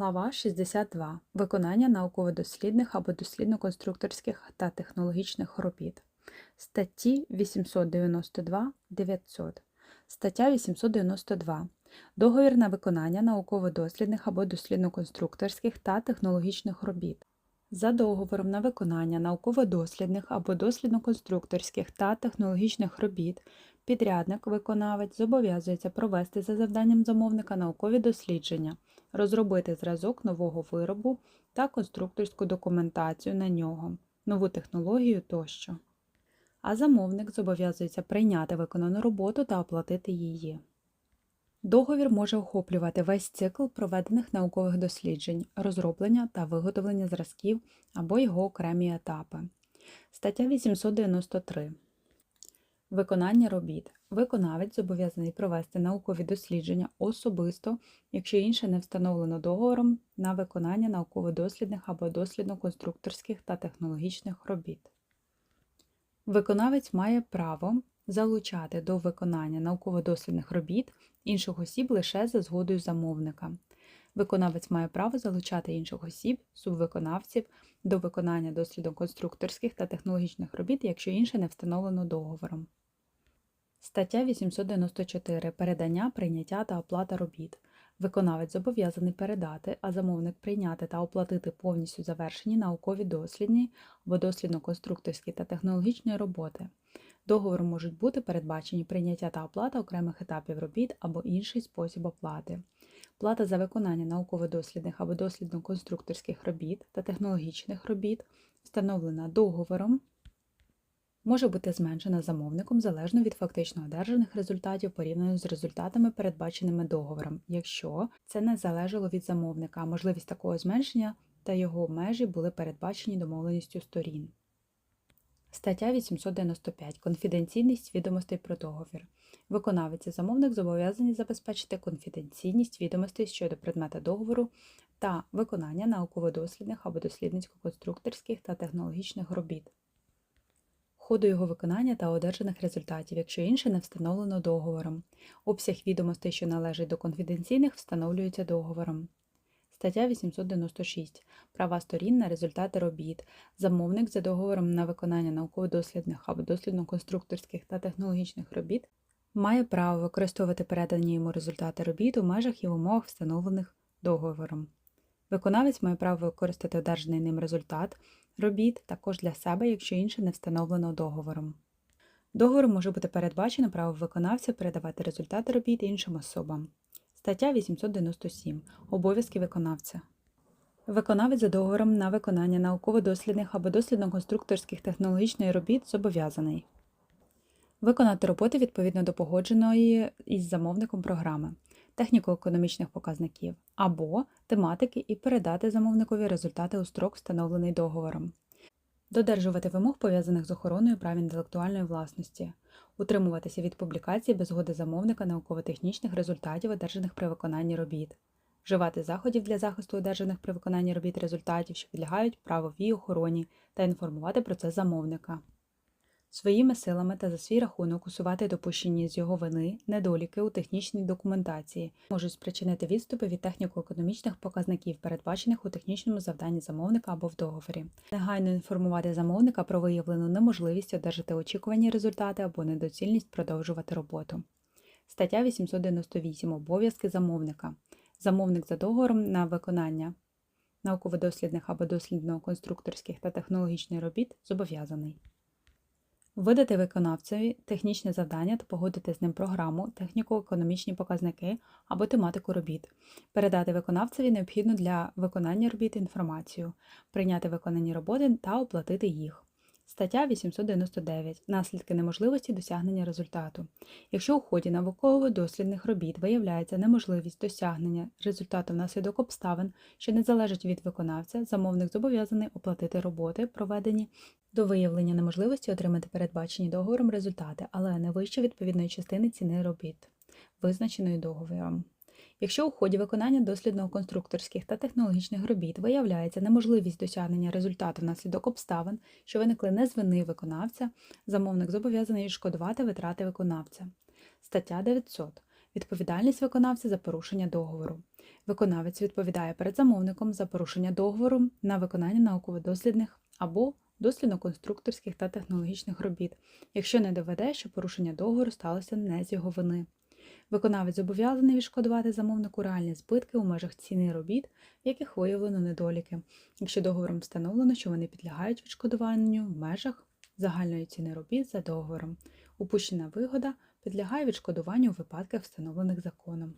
Глава 62. Виконання науково-дослідних або дослідно-конструкторських та технологічних робіт. Статті 892 900. Стаття 892. Договір на виконання науково-дослідних або дослідно-конструкторських та технологічних робіт. За договором на виконання науково-дослідних або дослідно-конструкторських та технологічних робіт підрядник, виконавець зобов'язується провести за завданням замовника наукові дослідження, розробити зразок нового виробу та конструкторську документацію на нього, нову технологію тощо. А замовник зобов'язується прийняти виконану роботу та оплатити її. Договір може охоплювати весь цикл проведених наукових досліджень, розроблення та виготовлення зразків або його окремі етапи. Стаття 893. Виконання робіт. Виконавець зобов'язаний провести наукові дослідження особисто, якщо інше не встановлено договором на виконання науково-дослідних або дослідно-конструкторських та технологічних робіт. Виконавець має право залучати до виконання науково-дослідних робіт інших осіб лише за згодою замовника. Виконавець має право залучати інших осіб, субвиконавців до виконання дослідно-конструкторських та технологічних робіт, якщо інше не встановлено договором. Стаття 894. Передання, прийняття та оплата робіт. Виконавець зобов'язаний передати, а замовник прийняти та оплатити повністю завершені наукові дослідні або дослідно-конструкторські та технологічні роботи. Договором можуть бути передбачені прийняття та оплата окремих етапів робіт або інший спосіб оплати. Плата за виконання науково-дослідних або дослідно-конструкторських робіт та технологічних робіт, встановлена договором, може бути зменшена замовником залежно від фактично одержаних результатів порівняно з результатами, передбаченими договором, якщо це не залежало від замовника, можливість такого зменшення та його межі були передбачені домовленістю сторін. Стаття 895. Конфіденційність відомостей про договір. Виконавець і замовник зобов'язані забезпечити конфіденційність відомостей щодо предмета договору та виконання науково-дослідних або дослідницько-конструкторських та технологічних робіт, ходу його виконання та одержаних результатів, якщо інше не встановлено договором. Обсяг відомостей, що належать до конфіденційних, встановлюється договором. Стаття 896. Права сторін на результати робіт. Замовник за договором на виконання науково-дослідних або дослідно-конструкторських та технологічних робіт має право використовувати передані йому результати робіт у межах і умовах, встановлених договором. Виконавець має право використати одержаний ним результат робіт також для себе, якщо інше не встановлено договором. Договором може бути передбачено право виконавця передавати результати робіт іншим особам. Стаття 897. Обов'язки виконавця. Виконавець за договором на виконання науково-дослідних або дослідно-конструкторських технологічних робіт зобов'язаний виконати роботи відповідно до погодженої із замовником програми, техніко-економічних показників або тематики і передати замовникові результати у строк, встановлений договором, додержувати вимог, пов'язаних з охороною прав інтелектуальної власності, утримуватися від публікацій без згоди замовника науково-технічних результатів, одержаних при виконанні робіт, вживати заходів для захисту одержаних при виконанні робіт результатів, що підлягають правовій охороні, та інформувати про це замовника. Своїми силами та за свій рахунок усувати допущені з його вини недоліки у технічній документації можуть спричинити відступи від техніко-економічних показників, передбачених у технічному завданні замовника або в договорі, негайно інформувати замовника про виявлену неможливість одержати очікувані результати або недоцільність продовжувати роботу. Стаття 898. Обов'язки замовника. Замовник за договором на виконання науково-дослідних або дослідно-конструкторських та технологічних робіт зобов'язаний. Видати виконавцеві технічне завдання та погодити з ним програму, техніко-економічні показники або тематику робіт, передати виконавцеві необхідну для виконання робіт інформацію, прийняти виконані роботи та оплатити їх. Стаття 899. Наслідки неможливості досягнення результату. Якщо у ході науково-дослідних робіт виявляється неможливість досягнення результату внаслідок обставин, що не залежать від виконавця, замовник зобов'язаний оплатити роботи, проведені до виявлення неможливості отримати передбачені договором результати, але не вище відповідної частини ціни робіт, визначеної договором. Якщо у ході виконання дослідно-конструкторських та технологічних робіт виявляється неможливість досягнення результату внаслідок обставин, що виникли не з вини виконавця, замовник зобов'язаний відшкодувати витрати виконавця. Стаття 900. Відповідальність виконавця за порушення договору. Виконавець відповідає перед замовником за порушення договору на виконання науково-дослідних або дослідно-конструкторських та технологічних робіт, якщо не доведе, що порушення договору сталося не з його вини. Виконавець зобов'язаний відшкодувати замовнику реальні збитки у межах ціни робіт, яких виявлено недоліки, якщо договором встановлено, що вони підлягають відшкодуванню в межах загальної ціни робіт за договором. Упущена вигода підлягає відшкодуванню у випадках, встановлених законом.